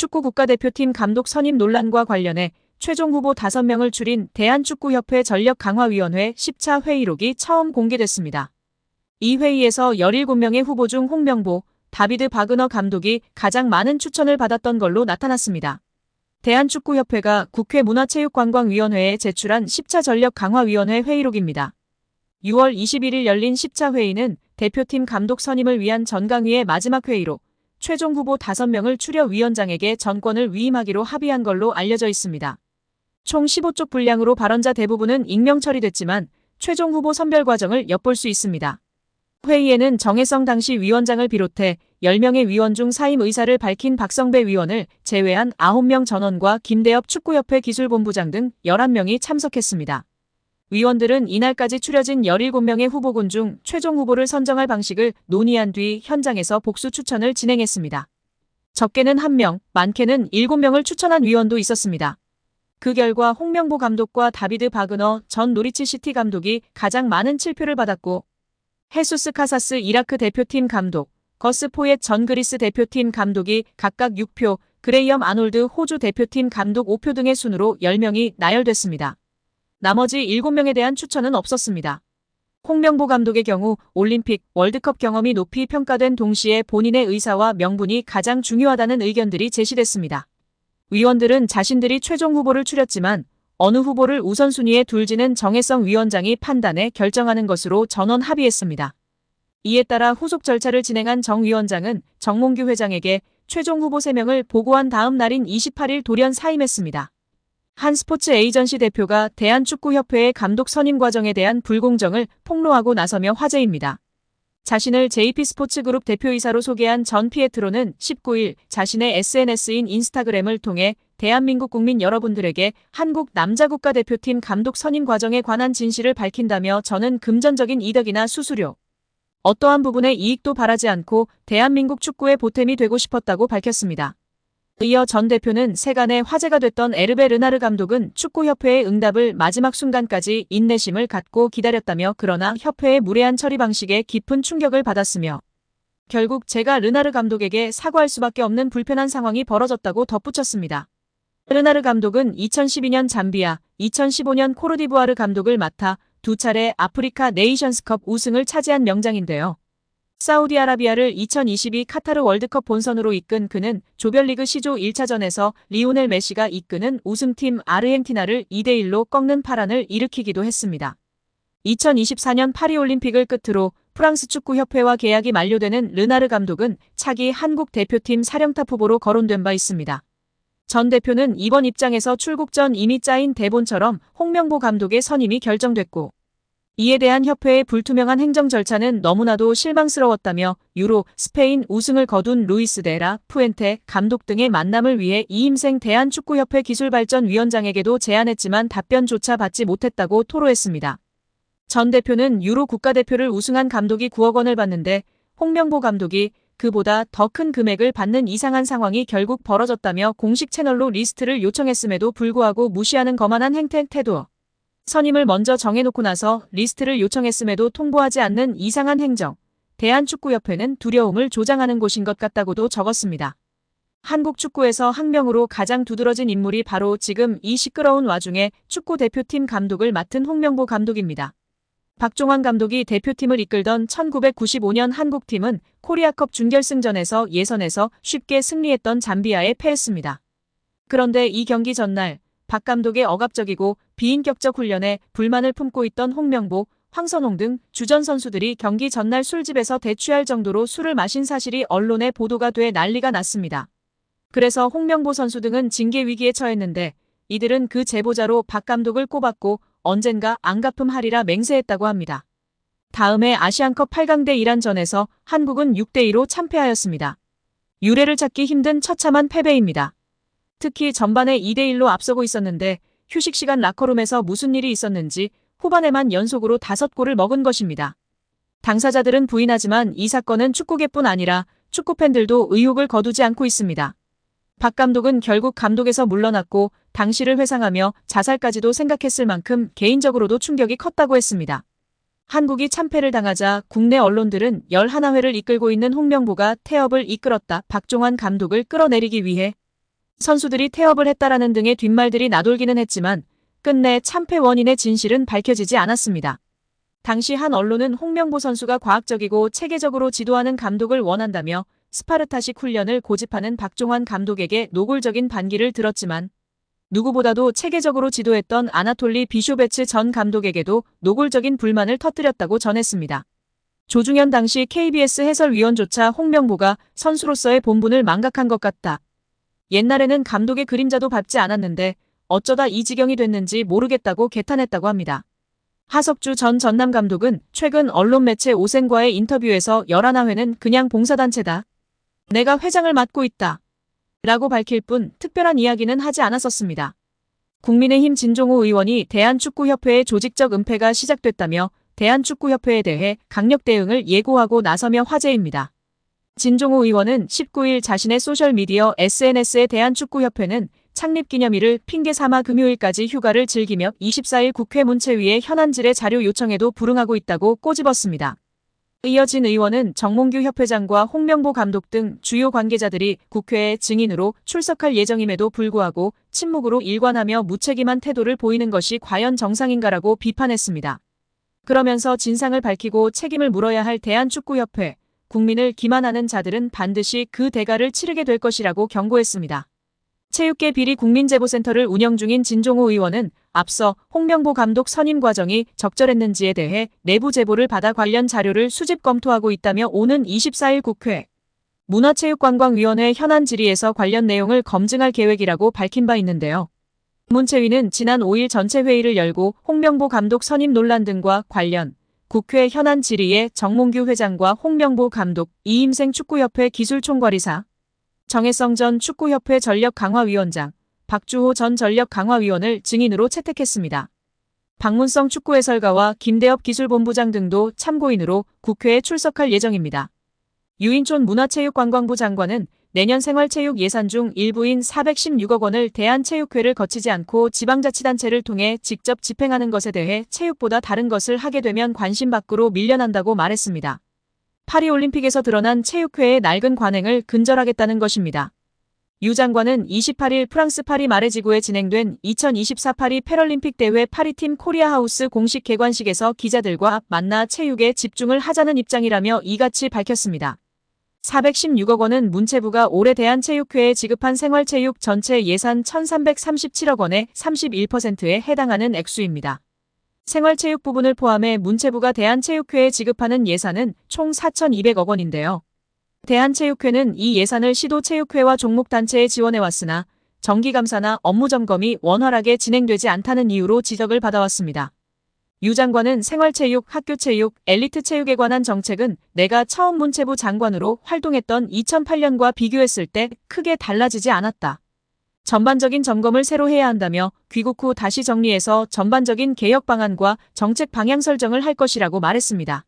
축구 국가대표팀 감독 선임 논란과 관련해 최종 후보 5명을 줄인 대한축구협회 전력강화위원회 10차 회의록이 처음 공개됐습니다. 이 회의에서 17명의 후보 중 홍명보, 다비드 바그너 감독이 가장 많은 추천을 받았던 걸로 나타났습니다. 대한축구협회가 국회 문화체육관광위원회에 제출한 10차 전력강화위원회 회의록입니다. 6월 21일 열린 10차 회의는 대표팀 감독 선임을 위한 전강위의 마지막 회의로 최종 후보 5명을 추려 위원장에게 전권을 위임하기로 합의한 걸로 알려져 있습니다. 총 15쪽 분량으로 발언자 대부분은 익명 처리됐지만 최종 후보 선별 과정을 엿볼 수 있습니다. 회의에는 정혜성 당시 위원장을 비롯해 10명의 위원 중 사임 의사를 밝힌 박성배 위원을 제외한 9명 전원과 김대엽 축구협회 기술본부장 등 11명이 참석했습니다. 위원들은 이날까지 추려진 17명의 후보군 중 최종 후보를 선정할 방식을 논의한 뒤 현장에서 복수 추천을 진행했습니다. 적게는 1명, 많게는 7명을 추천한 위원도 있었습니다. 그 결과 홍명보 감독과 다비드 바그너 전 노리치 시티 감독이 가장 많은 7표를 받았고 헤수스 카사스 이라크 대표팀 감독, 거스 포엣 전 그리스 대표팀 감독이 각각 6표, 그레이엄 아놀드 호주 대표팀 감독 5표 등의 순으로 10명이 나열됐습니다. 나머지 7명에 대한 추천은 없었습니다. 홍명보 감독의 경우 올림픽, 월드컵 경험이 높이 평가된 동시에 본인의 의사와 명분이 가장 중요하다는 의견들이 제시됐습니다. 위원들은 자신들이 최종 후보를 추렸지만 어느 후보를 우선순위에 둘지는 정혜성 위원장이 판단해 결정하는 것으로 전원 합의했습니다. 이에 따라 후속 절차를 진행한 정 위원장은 정몽규 회장에게 최종 후보 3명을 보고한 다음 날인 28일 돌연 사임했습니다. 한 스포츠 에이전시 대표가 대한축구협회의 감독 선임 과정에 대한 불공정을 폭로하고 나서며 화제입니다. 자신을 JP 스포츠그룹 대표이사로 소개한 전 피에트로는 19일 자신의 SNS인 인스타그램을 통해 대한민국 국민 여러분들에게 한국 남자국가대표팀 감독 선임 과정에 관한 진실을 밝힌다며 저는 금전적인 이득이나 수수료, 어떠한 부분의 이익도 바라지 않고 대한민국 축구의 보탬이 되고 싶었다고 밝혔습니다. 이어 전 대표는 세간에 화제가 됐던 에르베 르나르 감독은 축구협회의 응답을 마지막 순간까지 인내심을 갖고 기다렸다며 그러나 협회의 무례한 처리 방식에 깊은 충격을 받았으며 결국 제가 르나르 감독에게 사과할 수밖에 없는 불편한 상황이 벌어졌다고 덧붙였습니다. 르나르 감독은 2012년 잠비아, 2015년 코르디부아르 감독을 맡아 두 차례 아프리카 네이션스컵 우승을 차지한 명장인데요. 사우디아라비아를 2022 카타르 월드컵 본선으로 이끈 그는 조별리그 시조 1차전에서 리오넬 메시가 이끄는 우승팀 아르헨티나를 2대1로 꺾는 파란을 일으키기도 했습니다. 2024년 파리올림픽을 끝으로 프랑스 축구협회와 계약이 만료되는 르나르 감독은 차기 한국 대표팀 사령탑 후보로 거론된 바 있습니다. 전 대표는 이번 입장에서 출국 전 이미 짜인 대본처럼 홍명보 감독의 선임이 결정됐고 이에 대한 협회의 불투명한 행정 절차는 너무나도 실망스러웠다며 유로, 스페인 우승을 거둔 루이스 데라, 푸엔테 감독 등의 만남을 위해 이임생 대한축구협회 기술발전위원장에게도 제안했지만 답변조차 받지 못했다고 토로했습니다. 전 대표는 유로 국가대표를 우승한 감독이 9억 원을 받는데 홍명보 감독이 그보다 더 큰 금액을 받는 이상한 상황이 결국 벌어졌다며 공식 채널로 리스트를 요청했음에도 불구하고 무시하는 거만한 행태 태도. 선임을 먼저 정해놓고 나서 리스트를 요청했음에도 통보하지 않는 이상한 행정. 대한축구협회는 두려움을 조장하는 곳인 것 같다고도 적었습니다. 한국 축구에서 학명으로 가장 두드러진 인물이 바로 지금 이 시끄러운 와중에 축구 대표팀 감독을 맡은 홍명보 감독입니다. 박종환 감독이 대표팀을 이끌던 1995년 한국팀은 코리아컵 준결승전에서 예선에서 쉽게 승리했던 잠비아에 패했습니다. 그런데 이 경기 전날 박 감독의 억압적이고 비인격적 훈련에 불만을 품고 있던 홍명보, 황선홍 등 주전 선수들이 경기 전날 술집에서 대취할 정도로 술을 마신 사실이 언론에 보도가 돼 난리가 났습니다. 그래서 홍명보 선수 등은 징계 위기에 처했는데 이들은 그 제보자로 박 감독을 꼽았고 언젠가 안 갚음하리라 맹세했다고 합니다. 다음해 아시안컵 8강대 이란전에서 한국은 6대2로 참패하였습니다. 유례를 찾기 힘든 처참한 패배입니다. 특히 전반에 2대1로 앞서고 있었는데 휴식 시간 라커룸에서 무슨 일이 있었는지 후반에만 연속으로 5골을 먹은 것입니다. 당사자들은 부인하지만 이 사건은 축구계뿐 아니라 축구팬들도 의혹을 거두지 않고 있습니다. 박 감독은 결국 감독에서 물러났고 당시를 회상하며 자살까지도 생각했을 만큼 개인적으로도 충격이 컸다고 했습니다. 한국이 참패를 당하자 국내 언론들은 11회를 이끌고 있는 홍명보가 태업을 이끌었다 박종환 감독을 끌어내리기 위해 선수들이 태업을 했다라는 등의 뒷말들이 나돌기는 했지만 끝내 참패 원인의 진실은 밝혀지지 않았습니다. 당시 한 언론은 홍명보 선수가 과학적이고 체계적으로 지도하는 감독을 원한다며 스파르타식 훈련을 고집하는 박종환 감독에게 노골적인 반기를 들었지만 누구보다도 체계적으로 지도했던 아나톨리 비쇼베츠 전 감독에게도 노골적인 불만을 터뜨렸다고 전했습니다. 조중현 당시 KBS 해설위원조차 홍명보가 선수로서의 본분을 망각한 것 같다. 옛날에는 감독의 그림자도 밟지 않았는데 어쩌다 이 지경이 됐는지 모르겠다고 개탄했다고 합니다. 하석주 전 전남 감독은 최근 언론 매체 오센과의 인터뷰에서 11회는 그냥 봉사단체다. 내가 회장을 맡고 있다. 라고 밝힐 뿐 특별한 이야기는 하지 않았었습니다. 국민의힘 진종호 의원이 대한축구협회의 조직적 은폐가 시작됐다며 대한축구협회에 대해 강력 대응을 예고하고 나서며 화제입니다. 진종호 의원은 19일 자신의 소셜미디어 SNS에 대한 축구협회는 창립기념일을 핑계 삼아 금요일까지 휴가를 즐기며 24일 국회 문체위에 현안질의 자료 요청에도 불응하고 있다고 꼬집었습니다. 이어진 의원은 정몽규 협회장과 홍명보 감독 등 주요 관계자들이 국회에 증인으로 출석할 예정임에도 불구하고 침묵으로 일관하며 무책임한 태도를 보이는 것이 과연 정상인가라고 비판했습니다. 그러면서 진상을 밝히고 책임을 물어야 할 대한축구협회, 국민을 기만하는 자들은 반드시 그 대가를 치르게 될 것이라고 경고했습니다. 체육계 비리 국민제보센터를 운영 중인 진종호 의원은 앞서 홍명보 감독 선임 과정이 적절했는지에 대해 내부 제보를 받아 관련 자료를 수집 검토하고 있다며 오는 24일 국회 문화체육관광위원회 현안 질의에서 관련 내용을 검증할 계획이라고 밝힌 바 있는데요. 문체위는 지난 5일 전체 회의를 열고 홍명보 감독 선임 논란 등과 관련 국회 현안 질의에 정몽규 회장과 홍명보 감독, 이임생 축구협회 기술총괄이사, 정혜성 전 축구협회 전력강화위원장, 박주호 전 전력강화위원을 증인으로 채택했습니다. 박문성 축구해설가와 김대엽 기술본부장 등도 참고인으로 국회에 출석할 예정입니다. 유인촌 문화체육관광부 장관은 내년 생활체육 예산 중 일부인 416억 원을 대한체육회를 거치지 않고 지방자치단체를 통해 직접 집행하는 것에 대해 체육보다 다른 것을 하게 되면 관심 밖으로 밀려난다고 말했습니다. 파리올림픽에서 드러난 체육회의 낡은 관행을 근절하겠다는 것입니다. 유 장관은 28일 프랑스 파리 마레지구에 진행된 2024 파리 패럴림픽 대회 파리팀 코리아 하우스 공식 개관식에서 기자들과 만나 체육에 집중을 하자는 입장이라며 이같이 밝혔습니다. 416억 원은 문체부가 올해 대한체육회에 지급한 생활체육 전체 예산 1337억 원의 31%에 해당하는 액수입니다. 생활체육 부분을 포함해 문체부가 대한체육회에 지급하는 예산은 총 4,200억 원인데요. 대한체육회는 이 예산을 시도체육회와 종목단체에 지원해왔으나 정기감사나 업무점검이 원활하게 진행되지 않다는 이유로 지적을 받아왔습니다. 유 장관은 생활체육, 학교체육, 엘리트체육에 관한 정책은 내가 처음 문체부 장관으로 활동했던 2008년과 비교했을 때 크게 달라지지 않았다. 전반적인 점검을 새로 해야 한다며 귀국 후 다시 정리해서 전반적인 개혁 방안과 정책 방향 설정을 할 것이라고 말했습니다.